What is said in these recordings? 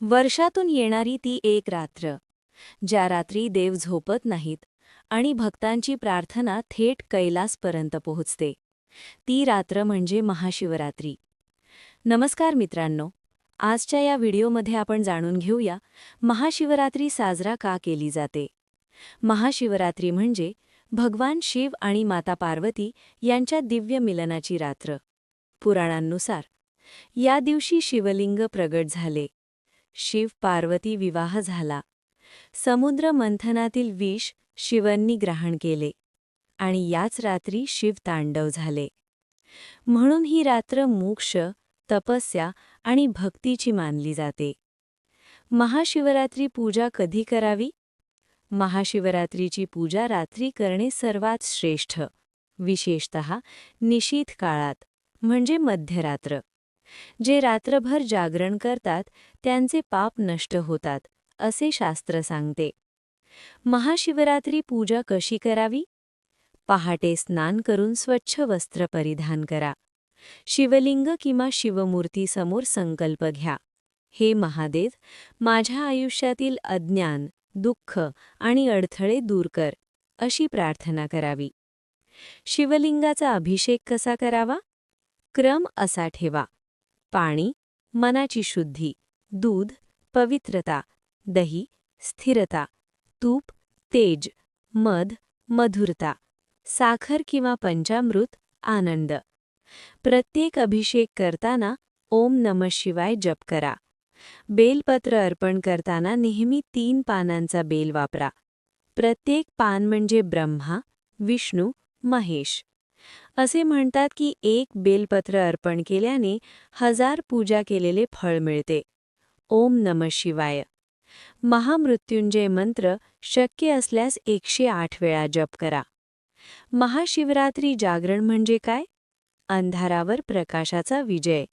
वर्षातून येणारी ती एक रात्र. ज्या रात्री देव झोपत नाहीत आणि भक्तांची प्रार्थना थेट कैलासपर्यंत पोहोचते. ती रात्र म्हणजे महाशिवरात्री. नमस्कार मित्रांनो आजच्या या व्हिडिओमध्ये आपण जाणून घेऊया महाशिवरात्री साजरा का केली जाते? महाशिवरात्री म्हणजे भगवान शिव आणि माता पार्वती यांच्या दिव्य मिलनाची रात्र. पुराणांनुसार या दिवशी शिवलिंग प्रगट झाले. शिव पार्वती विवाह झाला. समुद्र मंथनातील विष शिवांनी ग्रहण केले आणि याच रात्री शिव तांडव झाले. म्हणून ही रात्र मोक्ष तपस्या आणि भक्तीची मानली जाते. महाशिवरात्री पूजा कधी करावी? महाशिवरात्रीची पूजा रात्री करणे सर्वात श्रेष्ठ विशेषत निशीथ काळात म्हणजे मध्यरात्र. जे रात्रभर जागरण करतात त्यांचे पाप नष्ट होतात असे शास्त्र सांगते. महाशिवरात्री पूजा कशी करावी? पहाटे स्नान करून स्वच्छ वस्त्र परिधान करा. शिवलिंग किंवा शिवमूर्तीसमोर संकल्प घ्या. हे महादेव माझ्या आयुष्यातील अज्ञान दुःख आणि अडथळे दूर कर अशी प्रार्थना करावी. शिवलिंगाचा अभिषेक कसा करावा? क्रम असा ठेवा. पाणी मनाची शुद्धी दूध पवित्रता दही स्थिरता तूप तेज मध मधुरता साखर किंवा पंचामृत आनंद. प्रत्येक अभिषेक करताना ओम नम शिवाय जप करा. बेलपत्र अर्पण करताना नेहमी तीन पानांचा बेल वापरा. प्रत्येक पान म्हणजे ब्रह्मा विष्णू महेश. असे म्हणतात की एक बेलपत्र अर्पण केल्याने हजार पूजा केलेले फळ मिळते. ओम नम शिवाय. महामृत्युंजय मंत्र शक्य असल्यास एकशे आठ वेळा जप करा. महाशिवरात्री जागरण म्हणजे काय? अंधारावर प्रकाशाचा विजय.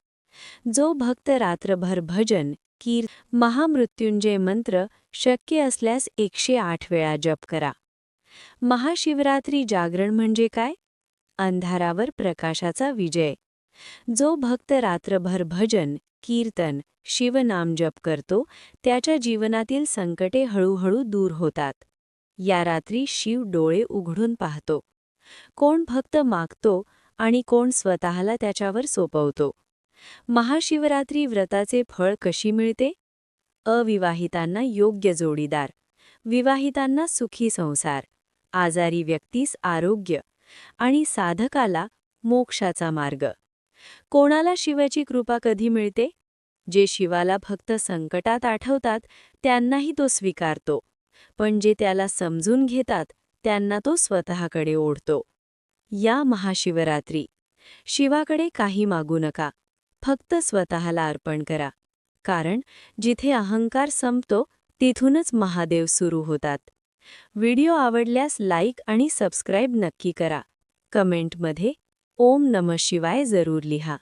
जो भक्त रात्रभर भजन कीर महामृत्युंजय मंत्र शक्य असल्यास एकशे आठ वेळा जप करा. महाशिवरात्री जागरण म्हणजे काय? अंधारावर प्रकाशाचा विजय. जो भक्त रात्रभर भजन कीर्तन शिवनाम जप करतो त्याच्या जीवनातील संकटे हळूहळू दूर होतात. या रात्री शिव डोळे उघडून पाहतो. कोण भक्त मागतो आणि कोण स्वतःला त्याच्यावर सोपवतो. महाशिवरात्री व्रताचे फळ कशी मिळते? अविवाहितांना योग्य जोडीदार. विवाहितांना सुखी संसार. आजारी व्यक्तीस आरोग्य. आणि साधकाला मोक्षाचा मार्ग. कोणाला शिवाची कृपा कधी मिळते? जे शिवाला फक्त संकटात आठवतात त्यांनाही तो स्वीकारतो. पण जे त्याला समजून घेतात त्यांना तो स्वतःकडे ओढतो. या महाशिवरात्री. शिवाकडे काही मागू नका. फक्त स्वतःला अर्पण करा. कारण जिथे अहंकार संपतो तिथूनच महादेव सुरू होतात. व्हिडिओ आवडल्यास लाईक आणि सबस्क्राईब नक्की करा. कमेंटमध्ये ओम नम शिवाय जरूर लिहा.